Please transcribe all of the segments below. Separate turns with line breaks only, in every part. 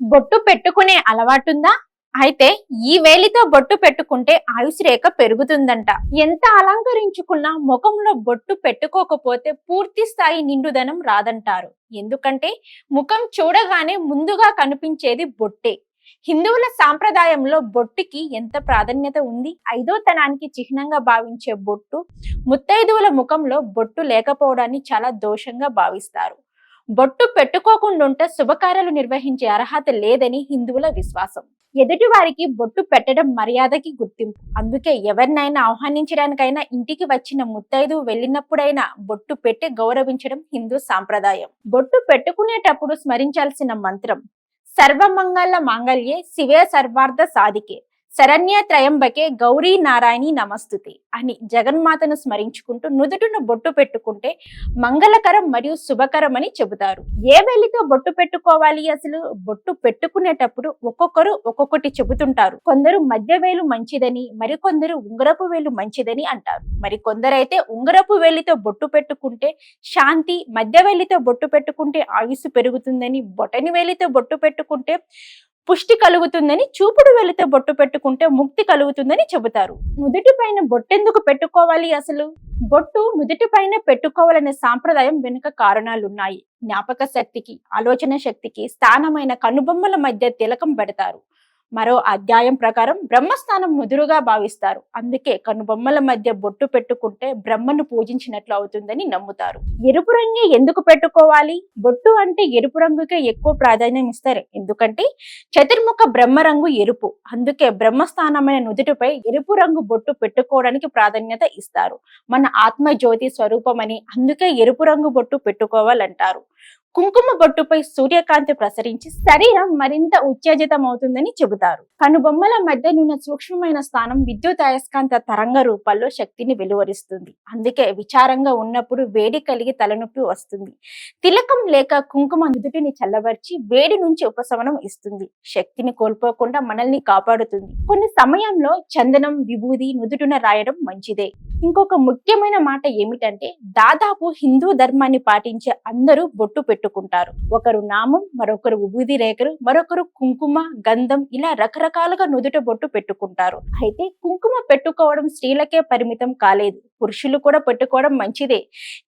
బొట్టు పెట్టుకునే అలవాటుందా? అయితే ఈ వేలితో బొట్టు పెట్టుకుంటే ఆయుష్ రేఖ పెరుగుతుందంట. ఎంత అలంకరించుకున్నా ముఖంలో బొట్టు పెట్టుకోకపోతే పూర్తి స్థాయి నిండుదనం రాదంటారు. ఎందుకంటే ముఖం చూడగానే ముందుగా కనిపించేది బొట్టే. హిందువుల సాంప్రదాయంలో బొట్టుకి ఎంత ప్రాధాన్యత ఉంది? ఐదో తనానికి చిహ్నంగా భావించే బొట్టు ముత్తైదువుల ముఖంలో బొట్టు లేకపోవడాన్ని చాలా దోషంగా భావిస్తారు. బొట్టు పెట్టుకోకుండా శుభకార్యాలు నిర్వహించే అర్హత లేదని హిందువుల విశ్వాసం. ఎదుటి వారికి బొట్టు పెట్టడం మర్యాదకి గుర్తింపు. అందుకే ఎవరినైనా ఆహ్వానించడానికైనా ఇంటికి వచ్చిన ముత్తైదు వెళ్ళినప్పుడైనా బొట్టు పెట్టి గౌరవించడం హిందూ సాంప్రదాయం. బొట్టు పెట్టుకునేటప్పుడు స్మరించాల్సిన మంత్రం సర్వమంగళ మాంగళ్యే శివే సర్వార్థ సాధికే. శరణ్య త్రయంబకే గౌరీ నారాయణి నమస్తుతి అని జగన్మాతను స్మరించుకుంటూ నుదుటిన బొట్టు పెట్టుకుంటే మంగళకరం మరియు శుభకరం అని చెబుతారు. ఏ వేలితో బొట్టు పెట్టుకోవాలి అసలు? బొట్టు పెట్టుకునేటప్పుడు ఒక్కొక్కరు ఒక్కొక్కటి చెబుతుంటారు. కొందరు మధ్య వేలు మంచిదని మరికొందరు ఉంగరపు వేలు మంచిదని అంటారు. మరి కొందరైతే ఉంగరపు వేలితో బొట్టు పెట్టుకుంటే శాంతి మధ్య వేలితో బొట్టు పెట్టుకుంటే ఆయుస్సు పెరుగుతుందని బొటని వేలితో బొట్టు పెట్టుకుంటే పుష్టి కలుగుతుందని చూపుడు వెళితే బొట్టు పెట్టుకుంటే ముక్తి కలుగుతుందని చెబుతారు. నుదుటి పైన బొట్టెందుకు పెట్టుకోవాలి అసలు? బొట్టు నుదుటి పైన పెట్టుకోవాలనే సాంప్రదాయం వెనుక కారణాలున్నాయి. జ్ఞాపక శక్తికి ఆలోచన శక్తికి స్థానమైన కనుబొమ్మల మధ్య తిలకం పెడతారు. మరో అధ్యాయం ప్రకారం బ్రహ్మస్థానం ముదురుగా భావిస్తారు. అందుకే కనుబొమ్మల మధ్య బొట్టు పెట్టుకుంటే బ్రహ్మను పూజించినట్లు అవుతుందని నమ్ముతారు. ఎరుపు రంగే ఎందుకు పెట్టుకోవాలి? బొట్టు అంటే ఎరుపు రంగుకే ఎక్కువ ప్రాధాన్యం ఇస్తారు. ఎందుకంటే చతుర్ముఖ బ్రహ్మ రంగు ఎరుపు. అందుకే బ్రహ్మస్థానమైన నుదుటిపై ఎరుపు రంగు బొట్టు పెట్టుకోవడానికి ప్రాధాన్యత ఇస్తారు. మన ఆత్మ జ్యోతి స్వరూపమని అందుకే ఎరుపు రంగు బొట్టు పెట్టుకోవాలంటారు. కుంకుమ బొట్టుపై సూర్యకాంతి ప్రసరించి శరీరం మరింత ఉత్తేజితం అవుతుందని చెబుతారు. కనుబొమ్మల మధ్య నున్న సూక్ష్మమైన స్థానం విద్యుత్ అయస్కాంత తరంగ రూపాల్లో శక్తిని వెలువరిస్తుంది. అందుకే విచారంగా ఉన్నప్పుడు వేడి కలిగి తలనొప్పి వస్తుంది. తిలకం లేక కుంకుమ నుదుటిని చల్లబర్చి వేడి నుంచి ఉపశమనం ఇస్తుంది. శక్తిని కోల్పోకుండా మనల్ని కాపాడుతుంది. కొన్ని సమయంలో చందనం విభూది నుదుటిన రాయడం మంచిదే. ఇంకొక ముఖ్యమైన మాట ఏమిటంటే దాదాపు హిందూ ధర్మాన్ని పాటించే అందరూ బొట్టు పెట్టుకుంటారు. ఒకరు నామం మరొకరు విభూది రేఖలు మరొకరు కుంకుమ గంధం ఇలా రకరకాలుగా నుదుట బొట్టు పెట్టుకుంటారు. అయితే కుంకుమ పెట్టుకోవడం స్త్రీలకే పరిమితం కాలేదు. పురుషులు కూడా పెట్టుకోవడం మంచిదే.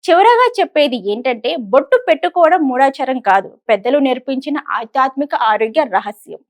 చివరగా చెప్పేది ఏంటంటే బొట్టు పెట్టుకోవడం మూఢాచారం కాదు. పెద్దలు నేర్పించిన ఆధ్యాత్మిక ఆరోగ్య రహస్యం.